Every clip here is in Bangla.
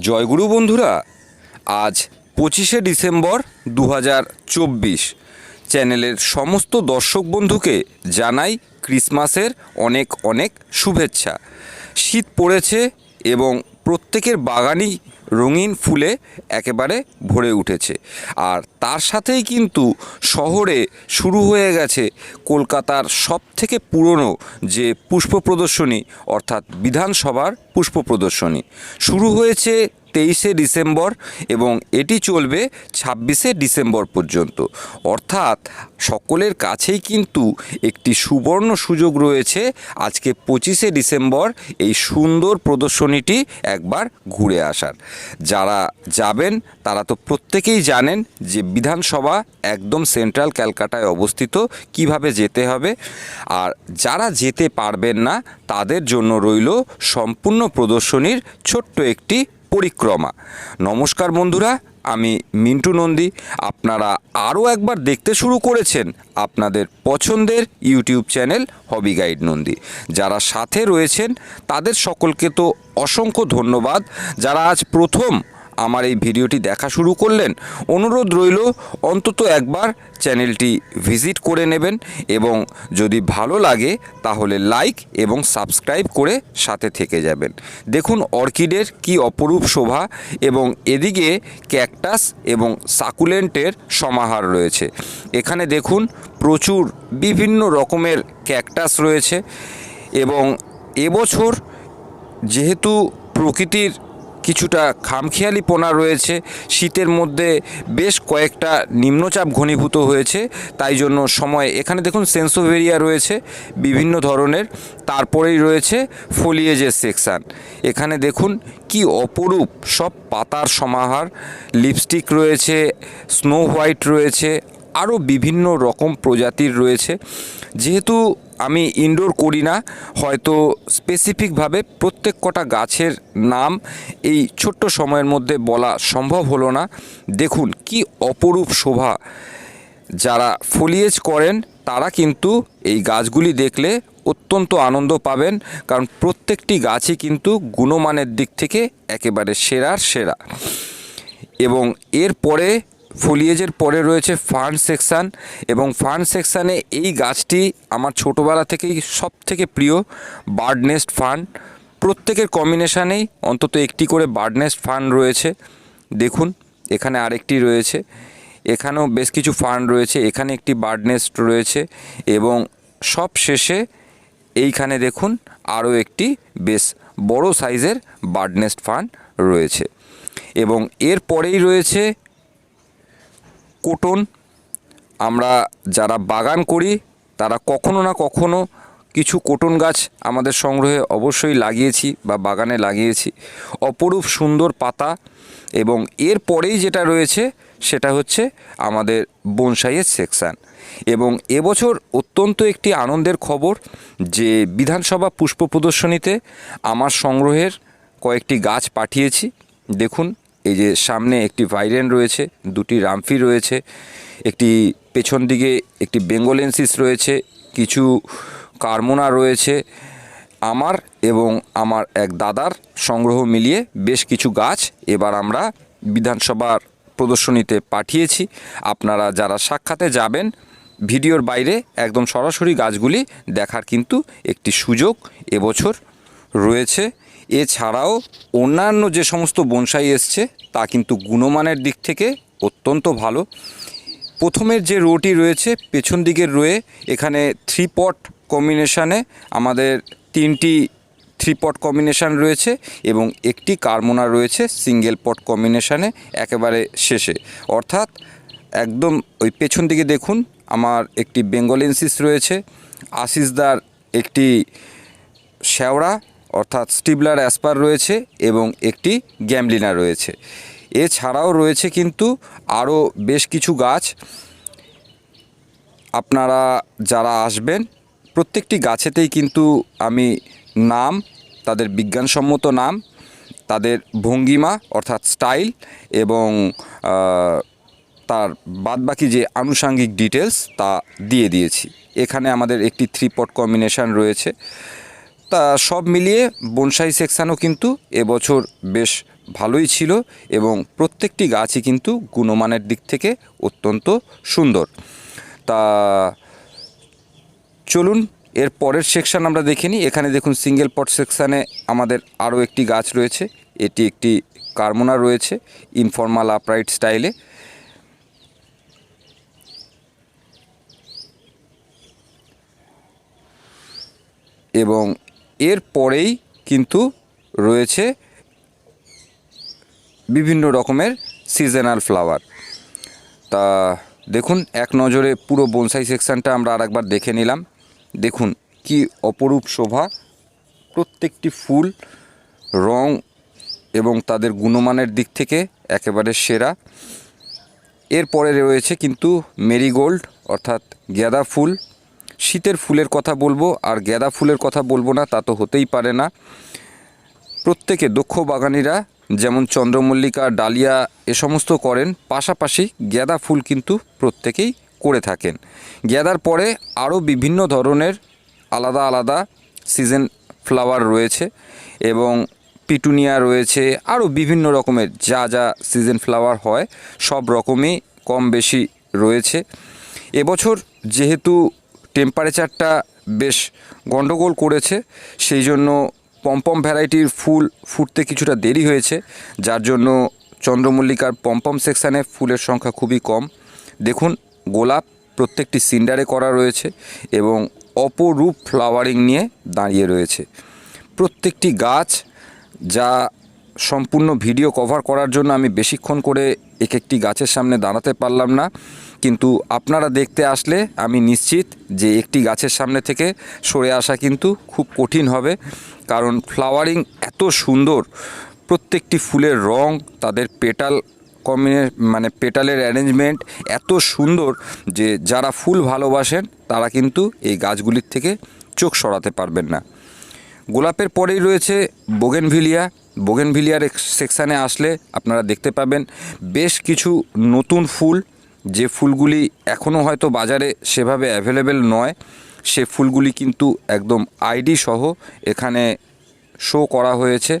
জয়গুরু বন্ধুরা, আজ পঁচিশে ডিসেম্বর দু চ্যানেলের সমস্ত দর্শক বন্ধুকে জানাই ক্রিসমাসের অনেক অনেক শুভেচ্ছা। শীত পড়েছে এবং প্রত্যেকের বাগানই রঙিন ফুলে একেবারে ভরে উঠেছে। আর তার সাথেই কিন্তু শহরে শুরু হয়ে গেছে কলকাতার সব থেকে পুরনো যে পুষ্প প্রদর্শনী, অর্থাৎ বিধানসভার পুষ্প প্রদর্শনী। শুরু হয়েছে তেইশে ডিসেম্বর এবং এটি চলবে ছাব্বিশে ডিসেম্বর পর্যন্ত। অর্থাৎ সকলের কাছেই কিন্তু একটি সুবর্ণ সুযোগ রয়েছে আজকে পঁচিশে ডিসেম্বর এই সুন্দর প্রদর্শনীটি একবার ঘুরে আসার। যারা যাবেন, তারা তো প্রত্যেকেই জানেন যে বিধানসভা একদম সেন্ট্রাল ক্যালকাটায় অবস্থিত, কীভাবে যেতে হবে? আর যারা যেতে পারবেন না, তাদের জন্য রইল সম্পূর্ণ প্রদর্শনীর ছোট্ট একটি পরিক্রমা। নমস্কার বন্ধুরা, আমি মিন্টু নন্দী। আপনারা আরও একবার দেখতে শুরু করেছেন আপনাদের পছন্দের YouTube channel hobby guide Nandi. যারা সাথে রয়েছেন, তাদের সকলকে তো অসংখ্য ধন্যবাদ। যারা আজ প্রথম আমার এই ভিডিওটি দেখা শুরু করলেন, অনুরোধ রইল অন্তত একবার চ্যানেলটি ভিজিট করে নেবেন এবং যদি ভালো লাগে তাহলে লাইক এবং সাবস্ক্রাইব করে সাথে থেকে যাবেন। দেখুন অর্কিডের কি অপরূপ শোভা এবং এদিকে ক্যাকটাস এবং সাকুলেন্টের সমাহার রয়েছে। এখানে দেখুন প্রচুর বিভিন্ন রকমের ক্যাকটাস রয়েছে এবং এবছর যেহেতু প্রকৃতির কিছুটা খামখেয়ালিপনা রয়েছে। শীতের মধ্যে বেশ কয়েকটা নিম্নচাপ ঘনীভূত হয়েছে, তাই জন্য সময়, এখানে দেখুন সেন্সোভেরিয়া রয়েছে বিভিন্ন ধরনের, তারপরেই রয়েছে ফোলিয়েজের সেকশান। এখানে দেখুন কি অপরূপ, সব পাতার সমাহার, লিপস্টিক রয়েছে, স্নো হোয়াইট রয়েছে, আরও বিভিন্ন রকম প্রজাতির রয়েছে। যেহেতু আমি ইনডোর করি না, হয়তো স্পেসিফিকভাবে প্রত্যেক কটা গাছের নাম এই ছোট্ট সময়ের মধ্যে বলা সম্ভব হলো না। দেখুন কি অপরূপ শোভা যারা ফলিয়েজ করেন, তারা কিন্তু এই গাছগুলি দেখলে অত্যন্ত আনন্দ পাবেন, কারণ প্রত্যেকটি গাছই কিন্তু গুণমানের দিক থেকে একেবারে সেরার সেরা। এবং এরপরে ফলিয়েজের পরে রয়েছে ফার্ন সেকশান এবং ফার্ন সেকশানে এই গাছটি আমার ছোটোবেলা থেকেই সব থেকে প্রিয় বার্ড নেস্ট ফার্ন। প্রত্যেকের কম্বিনেশানেই অন্তত একটি করে বার্ড নেস্ট ফার্ন রয়েছে। দেখুন, এখানে আরেকটি রয়েছে। এখানেও বেশ কিছু ফার্ন রয়েছে, এখানে একটি বার্ড নেস্ট রয়েছে এবং সব শেষে এইখানে দেখুন আরও একটি বেশ বড় সাইজের বার্ড নেস্ট ফার্ন রয়েছে। এবং এর পরেই রয়েছে কোটন। আমরা যারা বাগান করি, তারা কখনো না কখনো কিছু কোটন গাছ আমাদের সংগ্রহে অবশ্যই লাগিয়েছি বা বাগানে লাগিয়েছি। অপরূপ সুন্দর পাতা এবং এর পরেই যেটা রয়েছে, সেটা হচ্ছে আমাদের বনসাইয়ের সেকশান। এবং এবছর অত্যন্ত একটি আনন্দের খবর যে বিধানসভা পুষ্প প্রদর্শনীতে আমার সংগ্রহের কয়েকটি গাছ পাঠিয়েছি। দেখুন এই যে সামনে একটি ভাইরেন রয়েছে, দুটি রামফি রয়েছে, একটি পেছন দিকে একটি বেঙ্গলেন্সিস রয়েছে, কিছু কার্মোনা রয়েছে, আমার এবং আমার এক দাদার সংগ্রহ মিলিয়ে বেশ কিছু গাছ এবার আমরা বিধানসভার প্রদর্শনীতে পাঠিয়েছি। আপনারা যারা সাক্ষাতে যাবেন, ভিডিওর বাইরে একদম সরাসরি গাছগুলি দেখার কিন্তু একটি সুযোগ এবছর রয়েছে। এছাড়াও অন্যান্য যে সমস্ত বনসাই এসছে, তা কিন্তু গুণমানের দিক থেকে অত্যন্ত ভালো। প্রথমের যে রোটি রয়েছে, পেছন দিকের রয়ে এখানে থ্রি পট কম্বিনেশানে আমাদের তিনটি থ্রি পট কম্বিনেশান রয়েছে এবং একটি কার্মোনা রয়েছে সিঙ্গেল পট কম্বিনেশানে একেবারে শেষে। অর্থাৎ একদম ওই পেছন দিকে দেখুন, আমার একটি বেঙ্গলেন্সিস রয়েছে আশিসদার একটি শ্যাওড়া অর্থাৎ স্টিবলার অ্যাসপার রয়েছে এবং একটি গ্যামলিনা রয়েছে। এছাড়াও রয়েছে কিন্তু আরও বেশ কিছু গাছ। আপনারা যারা আসবেন, প্রত্যেকটি গাছেতেই কিন্তু আমি নাম, তাদের বিজ্ঞানসম্মত নাম, তাদের ভঙ্গিমা অর্থাৎ স্টাইল এবং তার বাদবাকি যে আনুষাঙ্গিক ডিটেলস তা দিয়ে দিয়েছি। এখানে আমাদের একটি থ্রি পট কম্বিনেশান রয়েছে। তা সব মিলিয়ে বনসাই সেকশানও কিন্তু এবছর বেশ ভালোই ছিল এবং প্রত্যেকটি গাছই কিন্তু গুণমানের দিক থেকে অত্যন্ত সুন্দর। তা চলুন, এর পরের সেকশান আমরা দেখে নিই। এখানে দেখুন সিঙ্গেল পট সেকশানে আমাদের আরও একটি গাছ রয়েছে। এটি একটি কার্মোনা রয়েছে ইনফর্মাল আপরাইট স্টাইলে এবং এর পরেই কিন্তু রয়েছে বিভিন্ন রকমের সিজনাল ফ্লাওয়ার তা দেখুন, এক নজরে পুরো বনসাই সেকশনটা আমরা আরেকবার দেখে নিলাম। দেখুন কি অপরূপ শোভা, প্রত্যেকটি ফুল, রং এবং তাদের গুণমানের দিক থেকে একেবারে সেরা। এরপরে রয়েছে কিন্তু মেরিগোল্ড, অর্থাৎ গ্যাদা ফুল। শীতের ফুলের কথা বলব আর গ্যাদা ফুলের কথা বলব না, তা তো হতেই পারে না। প্রত্যেকে দক্ষ বাগানিরা যেমন চন্দ্রমল্লিকা, ডালিয়া, এ সমস্ত করেন, পাশাপাশি গ্যাদা ফুল কিন্তু প্রত্যেকেই করে থাকেন। গ্যাদার পরে আরও বিভিন্ন ধরনের আলাদা আলাদা সিজন ফ্লাওয়ার রয়েছে এবং পিটুনিয়া রয়েছে, আরও বিভিন্ন রকমের যা যা সিজন ফ্লাওয়ার হয়, সব রকমই কম বেশি রয়েছে। এবছর যেহেতু টেম্পারেচারটা বেশ গন্ডগোল করেছে, সেই জন্য পম্পম ভ্যারাইটির ফুল ফুটতে কিছুটা দেরি হয়েছে, যার জন্য চন্দ্রমল্লিকার পম্পম সেকশানে ফুলের সংখ্যা খুবই কম। দেখুন, গোলাপ প্রত্যেকটি সিন্ডারে করা রয়েছে এবং অপরূপ ফ্লাওয়ারিং নিয়ে দাঁড়িয়ে রয়েছে। প্রত্যেকটি গাছ যা সম্পূর্ণ ভিডিও কভার করার জন্য আমি বেশিক্ষণ করে এক একটি গাছের সামনে দাঁড়াতে পারলাম না। কিন্তু আপনারা দেখতে আসলে আমি নিশ্চিত যে একটি গাছের সামনে থেকে সরে আসা কিন্তু খুব কঠিন হবে। কারণ ফ্লাওয়ারিং এত সুন্দর, প্রত্যেকটি ফুলের রং, তাদের পেটাল কম্বিনে মানে পেটালের অ্যারেঞ্জমেন্ট এত সুন্দর যে যারা ফুল ভালোবাসেন, তারা কিন্তু এই গাছগুলির থেকে চোখ সরাতে পারবেন না। গোলাপের পরেই রয়েছে বোগেনভিলিয়া। বোগেনভিলিয়ার সেকশানে আসলে আপনারা দেখতে পাবেন বেশ কিছু নতুন ফুল যে ফুলগুলি এখনও হয়তো বাজারে সেভাবে অ্যাভেলেবেল নয়, সে ফুলগুলি কিন্তু একদম আইডি সহ এখানে শো করা হয়েছে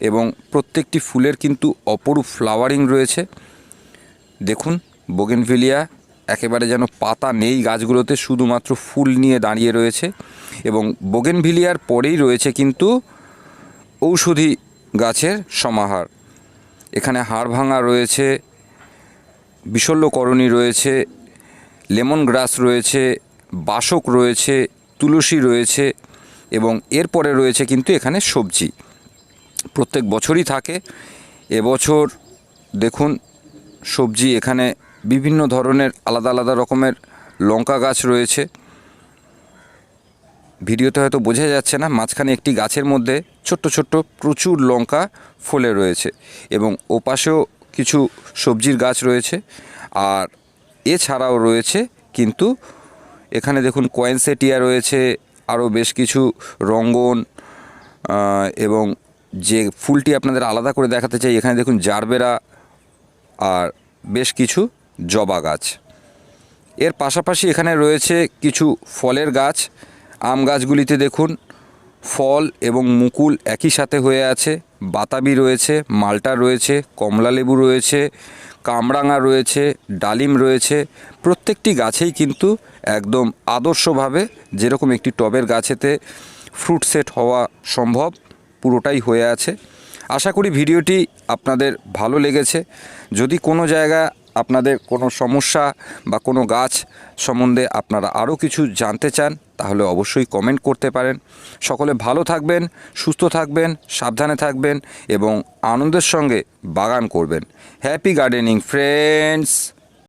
এবং প্রত্যেকটি ফুলের কিন্তু অপরূপ ফ্লাওয়ারিং রয়েছে। দেখুন বোগেনভিলিয়া একেবারে যেন পাতা নেই গাছগুলোতে, শুধুমাত্র ফুল নিয়ে দাঁড়িয়ে রয়েছে এবং বোগেনভিলিয়ার পরেই রয়েছে কিন্তু ঔষধি গাছের সমাহার। এখানে হাড় ভাঙা রয়েছে বিশল্যকরণী রয়েছে লেমন গ্রাস রয়েছে, বাসক রয়েছে, তুলসী রয়েছে এবং এরপরে রয়েছে কিন্তু এখানে সবজি। প্রত্যেক বছরই থাকে। এবছর দেখুন সবজি এখানে বিভিন্ন ধরনের আলাদা আলাদা রকমের লঙ্কা গাছ রয়েছে। ভিডিওতে হয়তো বোঝা যাচ্ছে না, মাঝখানে একটি গাছের মধ্যে ছোট্ট ছোট্ট প্রচুর লঙ্কা ফলে রয়েছে এবং ওপাশেও কিছু সবজির গাছ রয়েছে। আর এছাড়াও রয়েছে কিন্তু এখানে দেখুন কয়েনসেটিয়া রয়েছে আরও বেশ কিছু রঙ্গন এবং যে ফুলটি আপনাদের আলাদা করে দেখাতে চাই, এখানে দেখুন জারবেরা আর বেশ কিছু জবা গাছ। এর পাশাপাশি এখানে রয়েছে কিছু ফলের গাছ। আম গাছগুলিতে দেখুন ফল এবং মুকুল একই সাথে হয়ে আছে। বাতাবি রয়েছে, মালটা রয়েছে, কমলা লেবু রয়েছে, কামরাঙা রয়েছে, ডালিম রয়েছে। প্রত্যেকটি গাছেই কিন্তু একদম আদর্শভাবে যেরকম একটি টবের গাছেতে ফ্রুট সেট হওয়া সম্ভব, পুরোটাই হয়ে আছে। আশা করি ভিডিওটি আপনাদের ভালো লেগেছে। যদি কোনো জায়গা আপনাদের কোনো সমস্যা বা কোনো গাছ সম্বন্ধে আপনারা আরও কিছু জানতে চান, তাহলে অবশ্যই কমেন্ট করতে পারেন। সকলে ভালো থাকবেন, সুস্থ থাকবেন, সাবধানে থাকবেন এবং আনন্দের সঙ্গে বাগান করবেন। Happy gardening friends